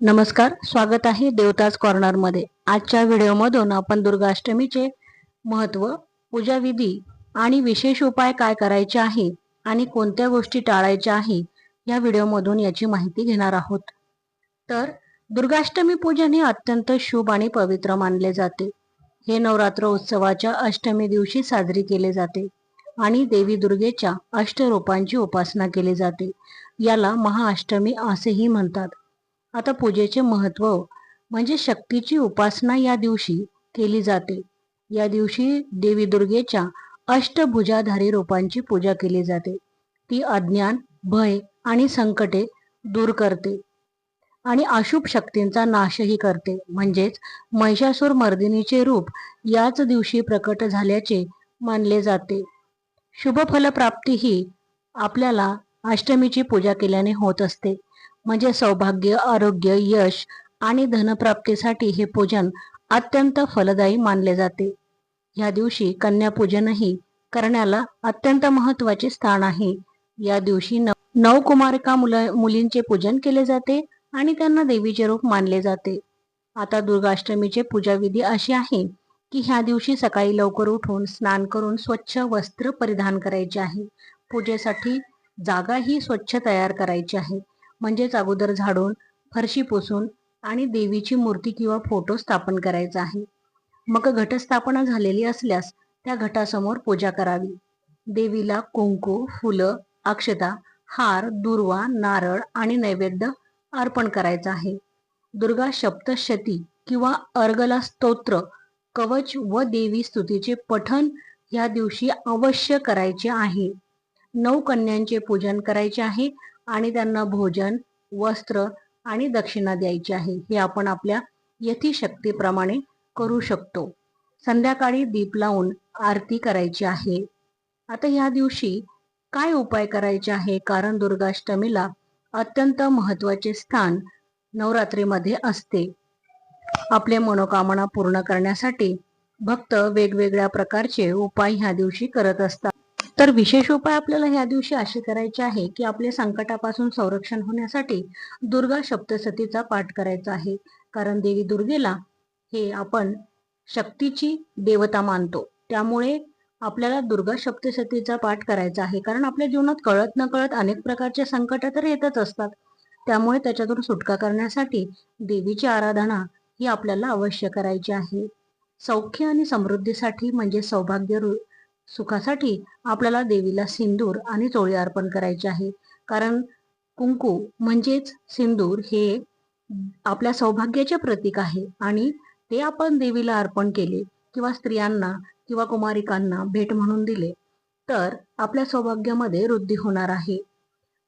नमस्कार स्वागत आहे देवताज कॉर्नरमध्ये आजच्या व्हिडिओमधून आपण दुर्गाष्टमीचे महत्त्व पूजाविधी आणि विशेष उपाय काय करायचे आहे आणि कोणत्या गोष्टी टाळायच्या आहे या व्हिडिओमधून याची माहिती घेणार आहोत. तर दुर्गाष्टमी पूजन हे अत्यंत शुभ आणि पवित्र मानले जाते. हे नवरात्र उत्सवाच्या अष्टमी दिवशी साजरी केले जाते आणि देवी दुर्गेच्या अष्टरूपांची उपासना केली जाते. याला महाअष्टमी असेही म्हणतात. आता पूजेचे महत्त्व म्हणजे शक्तीची उपासना या दिवशी केली जाते. या दिवशी देवी दुर्गेच्या अष्टभुजाधारी रूपांची पूजा केली जाते. ती अज्ञान भय आणि संकटे दूर करते आणि अशुभ शक्तींचा नाशही करते. म्हणजेच महिषासूर मर्दिनीचे रूप याच दिवशी प्रकट झाल्याचे मानले जाते. शुभ फलप्राप्ती ही आपल्याला अष्टमीची पूजा केल्याने होत असते. म्हणजे सौभाग्य आरोग्य यश आणि धनप्राप्तीसाठी हे पूजन अत्यंत फलदायी मानले जाते. या दिवशी कन्यापूजनही करण्याला अत्यंत महत्त्वाचे स्थान आहे. या दिवशी नव कुमारिका मुल मुलींचे पूजन केले जाते आणि त्यांना देवीचे रूप मानले जाते. आता दुर्गाष्टमीचे पूजाविधी अशी आहे की ह्या दिवशी सकाळी लवकर उठून स्नान करून स्वच्छ वस्त्र परिधान करायचे आहे. पूजेसाठी जागा ही स्वच्छ तयार करायची आहे. म्हणजेच अगोदर झाडून फरशी पुसून आणि देवीची मूर्ती किंवा फोटो स्थापन करायचा आहे. मग घटस्थापना झालेली असल्यास त्या घटासमोर पूजा करावी. देवीला कुंकू फुलं अक्षता हार दुर्वा नारळ आणि नैवेद्य अर्पण करायचा आहे. दुर्गा सप्तशती किंवा अर्गला स्तोत्र कवच व देवी स्तुतीचे पठण या दिवशी अवश्य करायचे आहे. नऊ कन्यांचे पूजन करायचे आहे. आणि त्यांना भोजन वस्त्र आणि दक्षिणा द्यायची आहे. हे आपण आपल्या यथीशक्तीप्रमाणे करू शकतो. संध्याकाळी दीप लावून आरती करायची आहे. आता ह्या दिवशी काय उपाय करायचे आहे? कारण दुर्गाष्टमीला अत्यंत महत्त्वाचे स्थान नवरात्रीमध्ये असते. आपले मनोकामना पूर्ण करण्यासाठी भक्त वेगवेगळ्या प्रकारचे उपाय ह्या दिवशी करत असतात. तर विशेष उपाय आपल्याला ह्या दिवशी असे करायचे आहे की आपले संकटापासून संरक्षण होण्यासाठी दुर्गा सप्तसतीचा पाठ करायचा आहे. कारण देवी दुर्गेला हे आपण शक्तीची देवता मानतो. त्यामुळे आपल्याला दुर्गा सप्तसतीचा पाठ करायचा आहे. कारण आपल्या जीवनात कळत न कळत अनेक प्रकारचे संकट तर येतच असतात. त्यामुळे त्याच्यातून सुटका करण्यासाठी देवीची आराधना ही आपल्याला अवश्य करायची आहे. सौख्य आणि समृद्धीसाठी म्हणजे सौभाग्य सुखासाठी आपल्याला देवीला सिंदूर आणि चोळी अर्पण करायची आहे. कारण कुंकू म्हणजेच सिंदूर हे आपल्या सौभाग्याचे प्रतीक आहे आणि ते आपण देवीला अर्पण केले किंवा स्त्रियांना किंवा कुमारिकांना भेट म्हणून दिले तर आपल्या सौभाग्यामध्ये वृद्धी होणार आहे.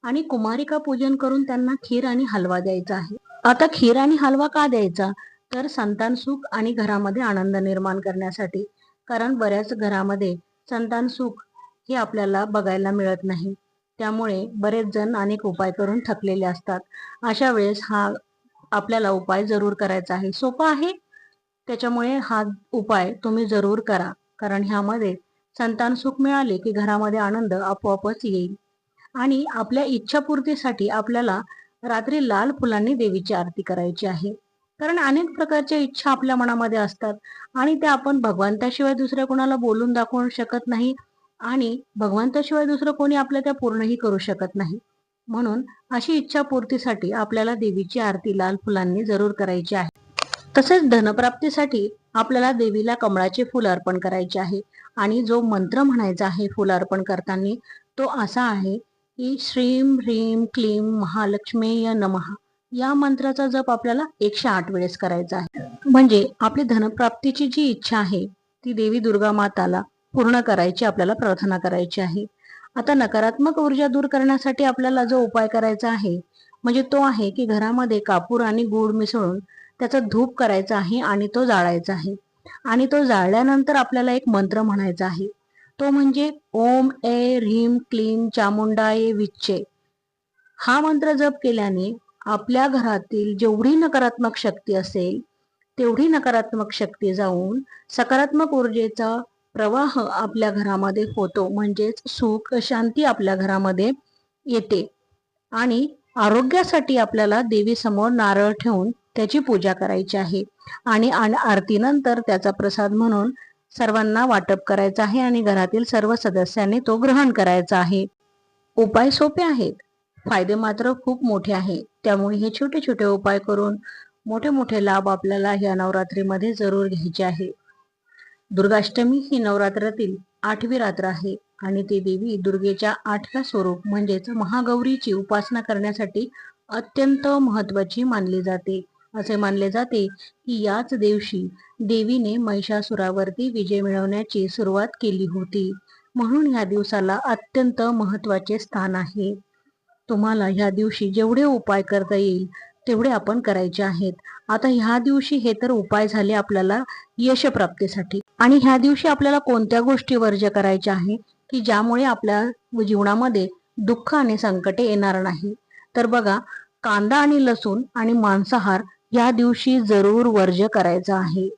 आणि कुमारिका पूजन करून त्यांना खीर आणि हलवा द्यायचा आहे. आता खीर आणि हलवा का द्यायचा? तर संतान सुख आणि घरामध्ये आनंद निर्माण करण्यासाठी. कारण बऱ्याच घरामध्ये संतान सुख हे आपल्याला बघायला मिळत नाही. त्यामुळे बरेच जण अनेक उपाय करून थकलेले असतात. अशा वेळेस हा आपल्याला उपाय जरूर करायचा आहे. सोपा आहे. त्याच्यामुळे हा उपाय तुम्ही जरूर करा. कारण ह्यामध्ये संतान सुख मिळाले की घरामध्ये आनंद आपोआपच येईल. आणि आपल्या इच्छापूर्तीसाठी आपल्याला रात्री लाल फुलांनी देवीची आरती करायची आहे. कारण अनेक प्रकारच्या इच्छा आपल्या मनामध्ये असतात आणि त्या आपण भगवंताशिवाय दुसऱ्या कोणाला बोलून दाखवू शकत नाही आणि भगवंताशिवाय दुसरं कोणी आपल्या त्या पूर्णही करू शकत नाही. म्हणून अशी इच्छा पूर्तीसाठी आपल्याला देवीची आरती लाल फुलांनी जरूर करायची आहे. तसेच धनप्राप्तीसाठी आपल्याला देवीला कमळाचे फुल अर्पण करायचे आहे आणि जो मंत्र म्हणायचा आहे फुल अर्पण करताना तो असा आहे की श्रीम ह्रीम क्लीम महालक्ष्मीय नमहा या मंत्राचा जप आपल्याला एकशे आठ वेळेस करायचा आहे. म्हणजे आपली धनप्राप्तीची जी इच्छा आहे ती देवी दुर्गा माताला पूर्ण करायची आपल्याला प्रार्थना करायची आहे. आता नकारात्मक ऊर्जा दूर करण्यासाठी आपल्याला जो उपाय करायचा आहे म्हणजे तो आहे की घरामध्ये कापूर आणि गूळ मिसळून त्याचा धूप करायचा आहे आणि तो जाळायचा आहे. आणि तो जाळल्यानंतर आपल्याला एक मंत्र म्हणायचा आहे. तो म्हणजे ओम ए ह्रीम क्लीम ए विच्चे. हा मंत्र जप केल्याने आपल्या घरातील जेवढी नकारात्मक शक्ती असेल तेवढी नकारात्मक शक्ती जाऊन सकारात्मक ऊर्जेचा प्रवाह आपल्या घरामध्ये होतो. म्हणजेच सुख शांती आपल्या घरामध्ये येते. आणि आरोग्यासाठी आपल्याला देवीसमोर नारळ ठेवून त्याची पूजा करायची आहे. आणि आरतीनंतर त्याचा प्रसाद म्हणून सर्वांना वाटप करायचा आहे आणि घरातील सर्व सदस्यांनी तो ग्रहण करायचा आहे. उपाय सोपे आहेत. फायदे मात्र खूप मोठे आहे. त्यामुळे हे छोटे छोटे उपाय करून मोठे मोठे लाभ आपल्याला या नवरात्रीमध्ये जरूर घ्यायचे आहे. दुर्गाष्टमी ही नवरात्रातील आठवी रात्र आहे आणि ती देवी दुर्गेच्या आठव्या स्वरूप म्हणजेच महागौरीची उपासना करण्यासाठी अत्यंत महत्वाची मानली जाते. असे मानले जाते की याच दिवशी देवीने महिषासुरावरती विजय मिळवण्याची सुरुवात केली होती. म्हणून ह्या दिवसाला अत्यंत महत्त्वाचे स्थान आहे. तुम्हाला ह्या दिवशी जेवढे उपाय करता येईल तेवढे आपण करायचे आहेत. आता ह्या दिवशी हे तर उपाय झाले आपल्याला यश प्राप्तीसाठी. आणि ह्या दिवशी आपल्याला कोणत्या गोष्टी वर्ज्य करायच्या आहे की ज्यामुळे आपल्या जीवनामध्ये दुःख आणि संकटे येणार नाही? तर बघा कांदा आणि लसूण आणि मांसाहार या दिवशी जरूर वर्ज्य करायचा आहे.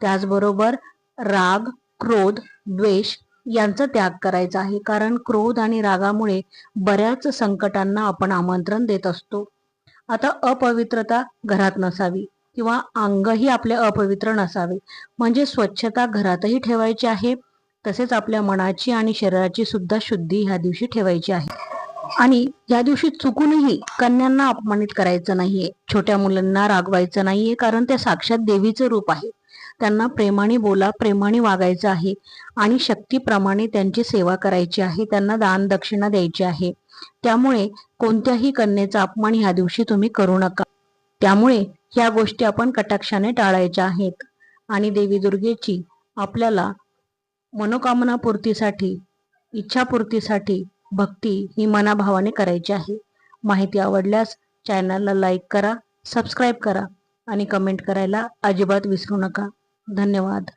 त्याचबरोबर राग क्रोध द्वेष यांचा त्याग करायचा आहे. कारण क्रोध आणि रागामुळे बऱ्याच संकटांना आपण आमंत्रण देत असतो. आता अपवित्रता घरात नसावी किंवा अंगही आपले अपवित्र नसावे. म्हणजे स्वच्छता घरातही ठेवायची आहे. तसेच आपल्या मनाची आणि शरीराची सुद्धा शुद्धी ह्या दिवशी ठेवायची आहे. आणि या दिवशी चुकूनही कन्यांना अपमानित करायचं नाहीये. छोट्या मुलांना रागवायचं नाहीये. कारण ते साक्षात देवीचं रूप आहे. त्यांना प्रेमाने बोला प्रेमाने वागायचं आहे आणि शक्तीप्रमाणे त्यांची सेवा करायची आहे त्यांना दान दक्षिणा द्यायची आहे. त्यामुळे कोणत्याही कन्येचा अपमान ह्या दिवशी तुम्ही करू नका. त्यामुळे ह्या गोष्टी आपण कटाक्षाने टाळायच्या आहेत. आणि देवी दुर्गेची आपल्याला मनोकामना पूर्तीसाठी इच्छापूर्तीसाठी भक्ती ही मनाभावाने करायची आहे. माहिती आवडल्यास चॅनलला लाईक करा सबस्क्राईब करा आणि कमेंट करायला अजिबात विसरू नका. धन्यवाद.